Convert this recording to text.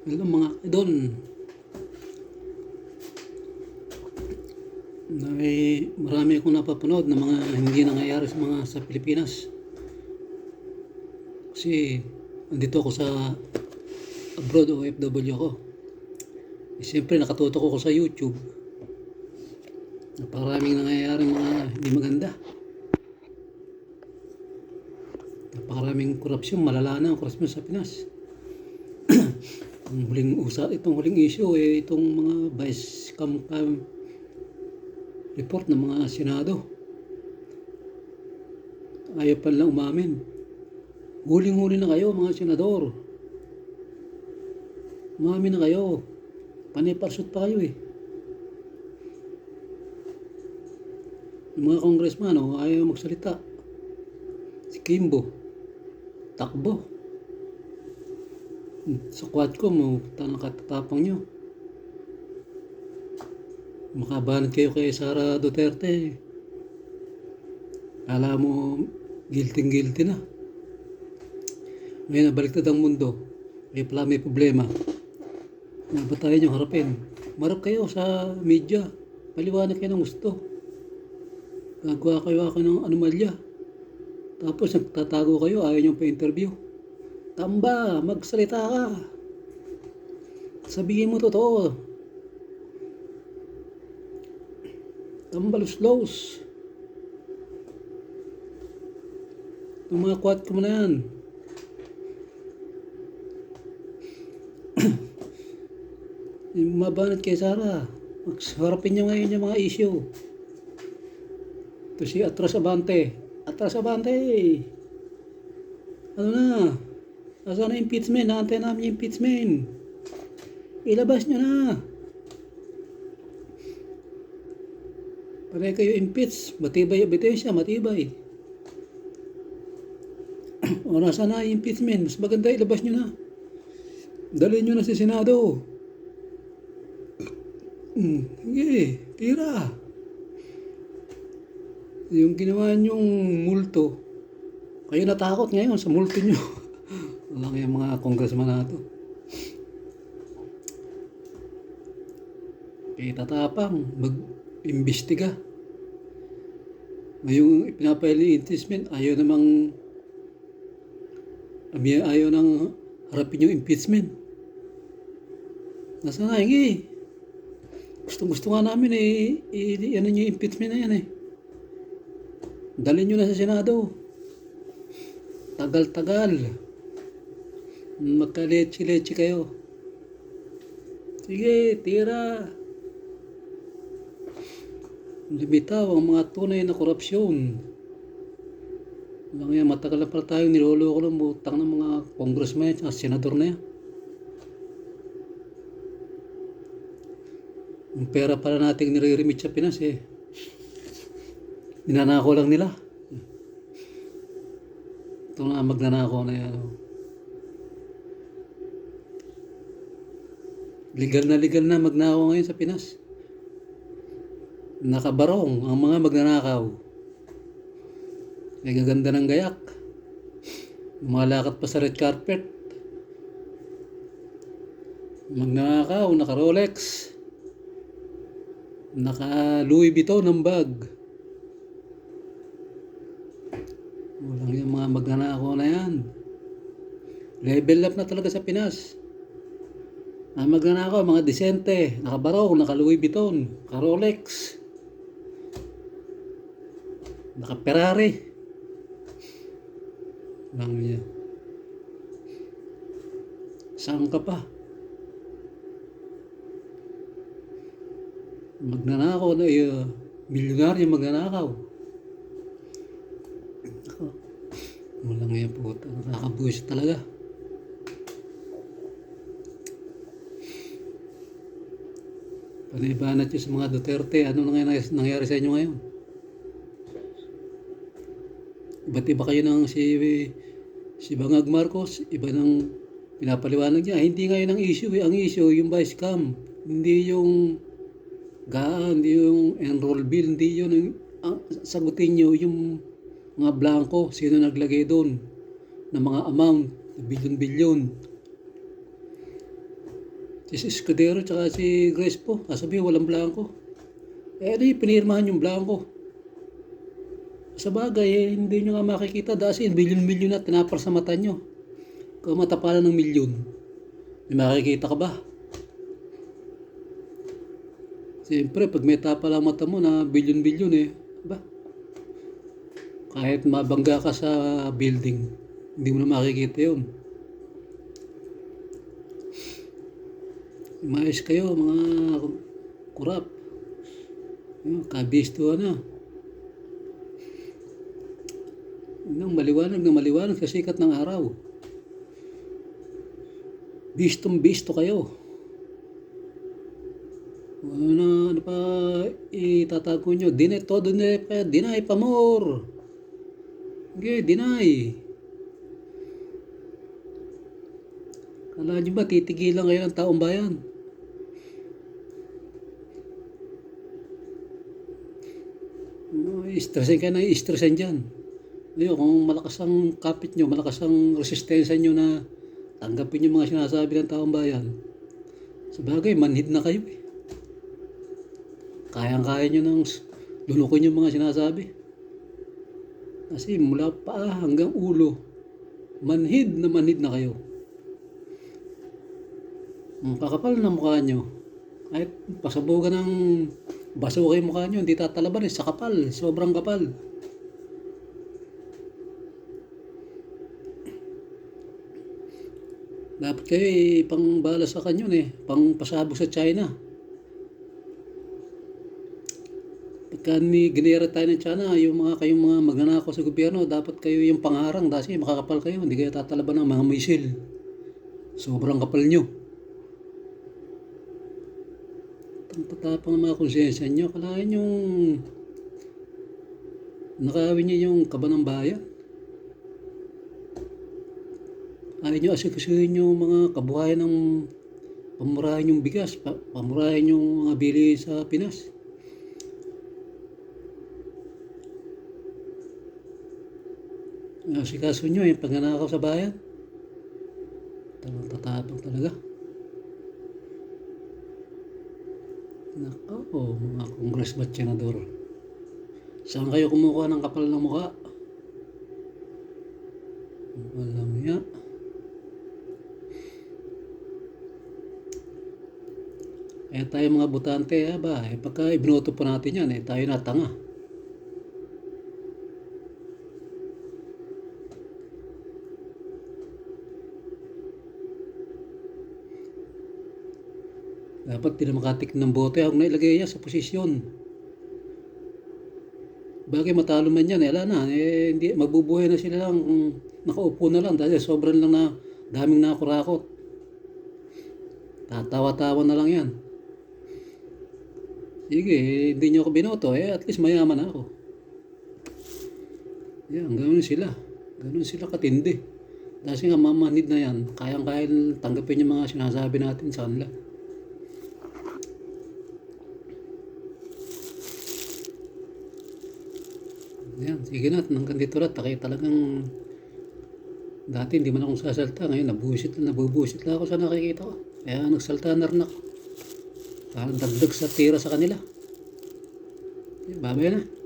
Hello mga idol. May marami akong napapanood na mga hindi nangyayari sa mga sa Pilipinas. Kasi andito ako sa abroad OFW ako. Eh, Siyempre nakatutok ako sa YouTube. Napakaraming nangyayari mga hindi maganda. Napakaraming korupsyon, malala na ang korupsyon sa Pinas. Ang huling usa itong huling issue eh itong mga vice cam cam report ng mga senado. Ayaw pa lang umamin. Huling-huli na kayo mga senador. Umamin na kayo. Paniparsot pa kayo eh. Yung mga congressman oh, ayaw magsalita. Si Kimbo takbo sa quad ko mo, tanang katatapang nyo. Makabanat kayo kay Sara Duterte. Kala mo, guilty-guilty na. Ngayon, nabaliktad ang mundo. May pala may problema. Ano ba tayo nyo harapin? Marap kayo sa media. Paliwanag kayo ng gusto. Gagawa kayo ako ng anomalya. Tapos nagtatago kayo, ayaw nyo pa-interview. Tamba, magsalita ka. Sabihin mo totoo. Tambalos-los. Yung mga kwat ko mo na yan. mabanat kay Sara. Harapin niyo ngayon yung mga issue. Ito si Atras Abante. Atras Abante! Ano na? Nasaan na impeachment? Naantay namin yung impeachment. Ilabas nyo na. Pare kayo impeach. Matibay yung ebidensya, matibay. o nasaan na impeachment? Mas maganda ilabas nyo na. Dalhin nyo na sa Senado. Hmm, tira. Yung ginawa nyong multo, kayo natakot ngayon sa multo nyo. Wala yung mga congressman na to. Kaya tatapang, mag-imbestiga. Ngayong pinapahil ni impeachment, ayaw namang ayaw nang harapin yung impeachment. Nasa na, hingi. Gusto gusto nga namin eh, i- ano yung impeachment na yan eh. Dalhin nyo na sa Senado. Tagal-tagal. Magka-leche-leche kayo. Sige, tira. Lumitaw ang mga tunay na korupsyon. Lang yan, matagal na pala tayong niloloko ng butang ng mga congressman at senador na yan. Yung pera pala nating nire-remit sa Pinas eh. Ninanako lang nila. Ito na magnanako na yan. oh. Legal na legal na magnakaw ngayon sa Pinas. Nakabarong ang mga magnanakaw. May gaganda ng gayak. Lumalakat pa sa red carpet. Magnanakaw, naka Rolex. Naka Louis Vuitton ng bag. Walang yung mga magnanakaw na yan. Level up na talaga sa Pinas. Ang magnanakaw, mga disente, nakabarong, naka Louis Vuitton, naka Rolex, naka Ferrari. Lang niya. Saan ka pa? Magnanakaw na uh, milyonaryo magnanakaw. Ako. Walang yan po. Nakakabuhis talaga. Panibanat yung sa mga Duterte. Ano na ngayon nangyari sa inyo ngayon? Iba't iba kayo ng si si Bangag Marcos, iba ng pinapaliwanag niya. Hindi ngayon ang issue, eh. ang issue yung vice cam. Hindi yung GAA, hindi yung enroll bill, hindi yun ang, ang sagutin niyo yung mga blanco, sino naglagay doon ng mga amount, bilyon-bilyon. Si Escudero tsaka si Grace po. Sasabihin walang blanco. Eh di pinirmahan yung blanco. Sa bagay, eh, hindi nyo nga makikita dahil bilyon-milyon na tinapar sa mata nyo. Kung matapalan ng milyon, may makikita ka ba? Siyempre, pag may tapal ang mata mo na bilyon-bilyon eh, ba? Kahit mabangga ka sa building, hindi mo na makikita yun. Umayos kayo, mga kurap. Kabisto na. Nang maliwanag na maliwanag sa sikat ng araw. Bistong bisto kayo. Ano, ano pa itatago nyo? Deny, todo deny pa, deny pa more. Okay, deny. Kala nyo ba titigilan kayo ng taong bayan? No, stressin ka na stressin dyan. Ayun, kung malakas ang kapit nyo, malakas ang resistensya nyo na tanggapin yung mga sinasabi ng taong bayan. Sa bagay, manhid na kayo eh. Kayang-kaya nyo nang lunukin yung mga sinasabi. Kasi mula pa hanggang ulo, manhid na manhid na kayo. Ang kakapal na mukha nyo. Kahit pasabugan ng basura yung mukha nyo, hindi tatalaban eh, sa kapal, sobrang kapal. Dapat kayo eh, pang bala sa kanyon eh, pang pasabog sa China. Pagka ni ginera tayo ng China, yung mga kayong mga magnanakaw sa gobyerno, dapat kayo yung pangarang kasi makakapal kayo, hindi kayo tatalaban ng mga misil. Sobrang kapal nyo. Ang tatapang ng mga konsensya nyo, kalahin yung nakawin nyo yung kaba ng bayan. Ayaw nyo asikasuhin yung mga kabuhayan ng pamurahin yung bigas, pa, pamurahin yung mga bili sa Pinas. Asikaso nyo yung pagnanakaw sa bayan. Talagang tatapang talaga. Nako, mga congressman senador. Saan kayo kumukuha ng kapal ng mukha? Alam niya. Eh tayo mga butante, eh, ba, eh, pagka ibinoto po natin yan, eh, tayo na tanga. Dapat dinamakatik ng bote ang nailagay niya sa posisyon. Bagay matalo man yan, eh, ala na, eh, hindi, magbubuhay na sila lang, mm, nakaupo na lang dahil sobrang lang na daming nakurakot. Tatawa-tawa na lang yan. Sige, eh, hindi nyo ako binoto, eh, at least mayaman ako. Yan, ganun sila. Ganun sila katindi. Kasi nga mamanid na yan, kayang-kaya tanggapin yung mga sinasabi natin sa kanila. Yan, sige na, hanggang dito lang, takay talagang dati hindi man akong sasalta, ngayon nabusit na, nabubusit lang ako sa nakikita ko. Kaya nagsalta na rin ako. Parang dagdag sa tira sa kanila. Babay na.